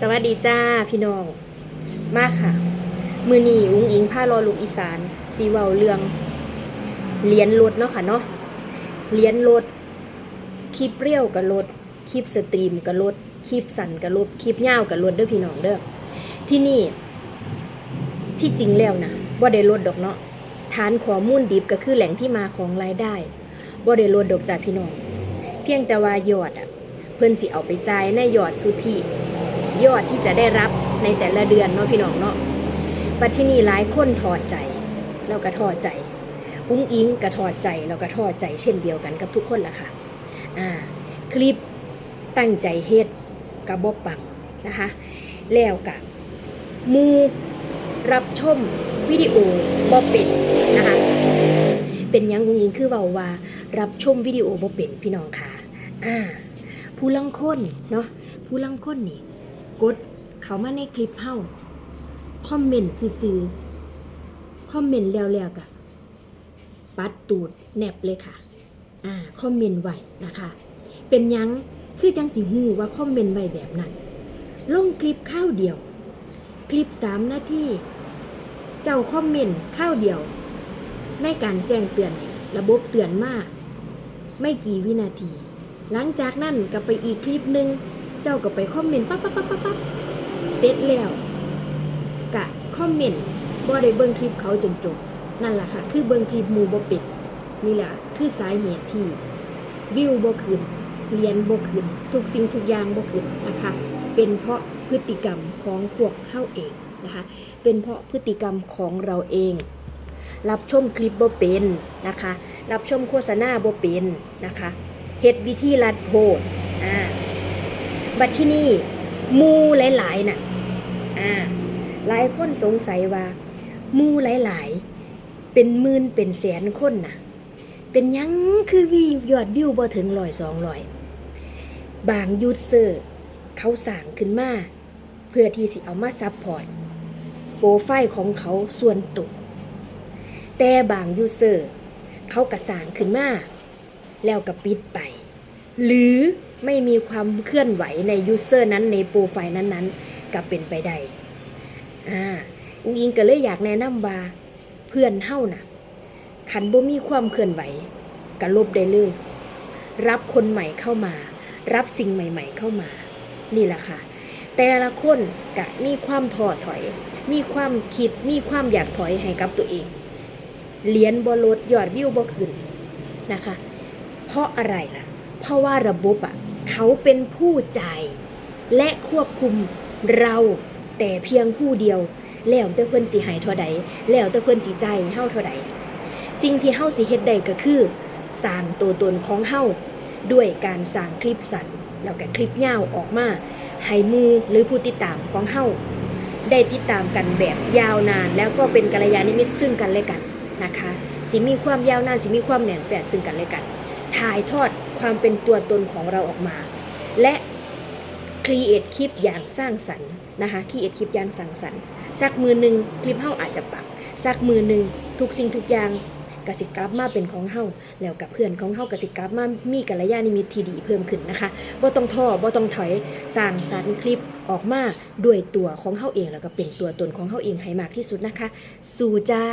สวัสดีจ้าพี่น้องมาค่ะ มือนีอุ้งอิงผ้ารอลูกอีสานสีเวาเรืองเลียนรถเนาะค่ะเนาะเลียนรถคลิปเรียวกับรถคลิปสตรีมกับรถคลิปสั่นกับรถคลิปยาวกับรถเด้อพี่น้องเด้อที่นี่ ที่จริงแล้วนะบ่ได้ลดดอกเนาะฐานข้อมูลดิบก็คือแหล่งที่มาของรายได้บ่ได้ลดดอกจากพี่น้อง เพียงแต่ว่ายอดอะเพิ่นสิเอาไปจ่ายในยอดสุทธิ ยอดที่จะได้รับในแต่ละเดือนเนาะพี่น้องเนาะปัจจุบันหลายคนถอดใจแล้วก็ถอดใจอุ้งอิงก็ถอดใจแล้วก็ถอดใจเช่นเดียวกันกับทุกคนล่ะค่ะอ่าคลิปตั้งใจเฮ็ดกับบปังนะคะ แล้วกับมูรับชมวิดีโอบอเป็นนะคะเป็นยังอุ้งอิงคือเบาว่า รับชมวิดีโอบอเป็นพี่น้องค่ะอ่าผู้ลังคนเนาะผู้ลังคนนี่ กดเขามาในคลิปเฮาคอมเมนต์ซื่อๆคอมเมนต์แล้วๆกะปัดตูดแนบเลยค่ะ อ่าคอมเมนต์ไว้นะคะ เป็นยังคือจังสิฮู้ว่าคอมเมนต์ไว้แบบนั้นลงคลิปข้าวเดียว คลิปสามนาทีเจ้าคอมเมนต์ข้าวเดียว ในการแจ้งเตือนระบบเตือนมาก ไม่กี่วินาที หลังจากนั้นก็ไปอีกคลิปหนึ่ง เจ้าก็ไปคอมเมนต์ปั๊บปั๊บปั๊บปั๊บปั๊บเสร็จแล้วกะคอมเมนต์บ่ได้เบิ่งคลิปเขาจนจบ นั่นแหละค่ะ คือเบิ่งคลิปมูบ่ป็ดนี่แหละคือสาเหตุที่วิวบ่ขึ้นเรียนบ่ขึ้นทุกสิ่งทุกอย่างบ่ขึ้นนะคะ เป็นเพราะพฤติกรรมของพวกเฮาเองนะคะ เป็นเพราะพฤติกรรมของเราเอง รับชมคลิปบ่เป็นนะคะ รับชมโฆษณาบ่เป็นนะคะเฮ็ดวิธีลัดโพดอ่า บัดที่นี่มูหลายๆน่ะอ่าหลายคนสงสัยว่ามูหลายๆ เป็นหมื่นเป็นแสนคนน่ะ เป็นยังคือวียอดวิวบ่ถึงร้อยสองร้อยบางยูทเซอร์เขาสั่งขึ้นมา เพื่อที่สิเอามาซับพอร์ตโปรไฟล์ของเขาส่วนตัวแต่บางยูเซอร์เขากระสางขึ้นมา แล้วก็ปิดไป หรือ ไม่มีความเคลื่อนไหวในยูเซอร์นั้นในโปรไฟล์นั้นๆ ก็เป็นไปได้อ่าอุงอิงก็เลยอยากแนะนำว่าเพื่อนเฮาน่ะคันบ่มีความเคลื่อนไหวก็ลบได้เลย รับคนใหม่เข้ามา รับสิ่งใหม่ ๆ เข้ามา นี่แหละค่ะ แต่ละคนก็มีความท้อถอย มีความคิดมีความอยากถอยให้กับตัวเองเหรียญบ่ลดยอดวิวบ่ขึ้นนะคะ เพราะอะไรล่ะ เพราะว่าระบบอะ เขาเป็นผู้จ่าย และควบคุมเราแต่เพียงผู้เดียว แล้วแต่เพิ่นสิหายเท่าใด แล้วแต่เพิ่นสิใจเฮาเท่าใด สิ่งที่เฮาสิเฮ็ดได้ก็คือสร้างตัวตนของเฮาด้วยการสร้างคลิปสั้นแล้วก็คลิปยาวออกมาให้หมูหรือผู้ติดตามของเฮาได้ติดตามกันแบบยาวนาน แล้วก็เป็นกัลยาณมิตรซึ่งกันและกันนะคะสิมีความยาวนานสิมีความแน่นแฟนซึ่งกันและกันถ่ายทอด ความเป็นตัวตนของเราออกมา และครีเอทคลิปอย่างสร้างสรรค์นะคะครีเอทคลิปอย่างสร้างสรรค์สักมือหนึ่งคลิปเฮาอาจจะปังสักมือหนึ่งทุกสิ่งทุกอย่างกสิกลับมาเป็นของเฮาแล้วกับเพื่อนของเฮากสิกลับมามีกัลยาณมิตรที่ดีเพิ่มขึ้นนะคะบ่ต้องท้อบ่ต้องถอยสร้างสรรค์คลิปออกมาด้วยตัวของเฮาเองแล้วก็เป็นตัวตนของเฮาเองให้มากที่สุดนะคะ สู่จ้า